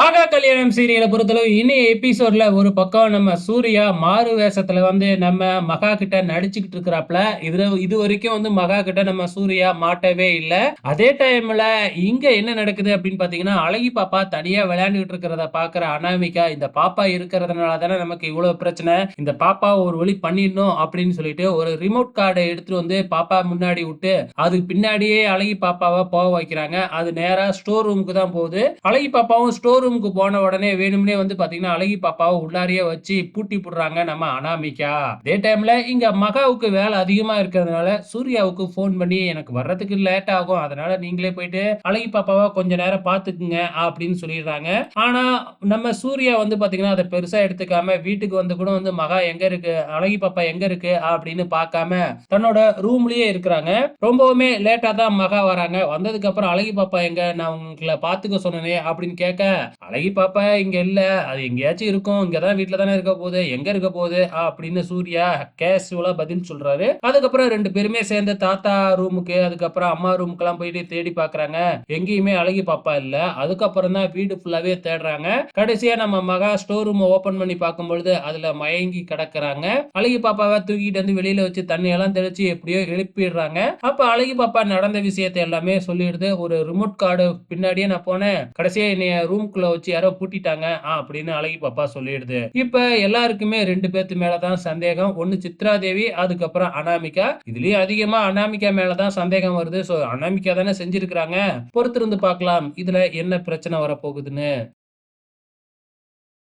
ஆகா கல்யாணம் சீரியலை பொறுத்தளவு இனி எபிசோட்ல ஒரு பக்கம் நம்ம சூர்யா மாறு வேஷத்துல வந்து நம்ம மகா கிட்ட நடிச்சுக்கிட்டு இருக்கிறாப்ல. இதுல இது வரைக்கும் வந்து மகா கிட்ட நம்ம சூர்யா மாட்டவே இல்ல. அதே டைம்ல இங்க என்ன நடக்குது அப்படின்னு பாத்தீங்கன்னா அழகி பாப்பா தனியா விளையாண்டுகிட்டு இருக்கிறத பாக்குற அனாமிகா இந்த பாப்பா இருக்கிறதுனால தானே நமக்கு இவ்வளவு பிரச்சனை. இந்த பாப்பா ஒரு வழி பண்ணிடணும் அப்படின்னு சொல்லிட்டு ஒரு ரிமோட் கார்டை எடுத்துட்டு வந்து பாப்பா முன்னாடி விட்டு அதுக்கு பின்னாடியே அழகி பாப்பாவை போக வைக்கிறாங்க. அது நேரா ஸ்டோர் ரூமுக்கு தான் போகுது. அழகி பாப்பாவும் ஸ்டோர் ரூமுக்கு போன உடனே வேணும்னே வந்து பாத்தீங்கன்னா அழகி பாப்பாவை உள்ளாரியே வச்சு பூட்டி போடுறாங்க நம்ம அனாமிகா. அதே டைம்ல இங்க மகாவுக்கு வேலை அதிகமா இருக்கிறதுனால சூர்யாவுக்கு ஃபோன் பண்ணி எனக்கு வர்றதுக்கு லேட் ஆகும். அதனால நீங்களே போயிட்டு அழகி பாப்பாவை கொஞ்ச நேரம் பாத்துக்குங்க அப்படின்னு சொல்லிடுறாங்க. ஆனா நம்ம சூர்யா வந்து பாத்தீங்கன்னா அதை பெருசா எடுத்துக்காம வீட்டுக்கு வந்து கூட வந்து மகா எங்க இருக்கு? அழகி பாப்பா எங்க இருக்கு? அப்படின்னு பார்க்காம தன்னோட ரூம்லயே இருக்கிறாங்க. ரொம்பவுமே லேட்டா தான் மகா வராங்க. வந்ததுக்கு அப்புறம் அழகி பாப்பா எங்க? நான் உங்களை பாத்துக்க சொன்னனே அப்படின்னு கேட்க அழகி பாப்பா இங்க இல்ல. அது எங்கேயாச்சும் இருக்கும். இங்கதான் வீட்டுல தானே இருக்க போகுது. எங்க இருக்க போகுது? அப்படின்னு சூர்யா கேஷுவலா பதில் சொல்றாரு. அதுக்கப்புறம் ரெண்டு பேருமே சேர்ந்து தாத்தா ரூமுக்கு அதுக்கப்புறம் அம்மா ரூமுக்கு எல்லாம் போயிட்டு தேடி பாக்குறாங்க. எங்கேயுமே அழகி பாப்பா இல்ல. அதுக்கப்புறம் தான் வீடு ஃபுல்லாவே தேடுறாங்க. கடைசியா நம்ம மகா ஸ்டோர் ரூம் ஓபன் பண்ணி பார்க்கும்பொழுது அதுல மயங்கி கிடக்குறாங்க. அழகி பாப்பாவை தூக்கிட்டு வந்து வெளியில வச்சு தண்ணி எல்லாம் தெளிச்சு எப்படியோ எழுப்பிடுறாங்க. அப்ப அழகி பாப்பா நடந்த விஷயத்தை எல்லாமே சொல்லிடுது. ஒரு ரிமோட் கார்டு பின்னாடியே நான் போனேன். கடைசியா என்னைய ஊருக்குள்ள வச்சு யாரோ பூட்டிட்டாங்க அப்படின்னு அழகி பாப்பா சொல்லிடுது. இப்ப எல்லாருக்குமே ரெண்டு பேர்த்து மேலதான் சந்தேகம். ஒன்னு சித்ரா தேவி அதுக்கப்புறம் அனாமிகா. இதுலயும் அதிகமா அனாமிகா மேலதான் சந்தேகம் வருது. சோ அனாமிகா தானே செஞ்சிருக்கிறாங்க. பொறுத்திருந்து பார்க்கலாம் இதுல என்ன பிரச்சனை வரப்போகுதுன்னு.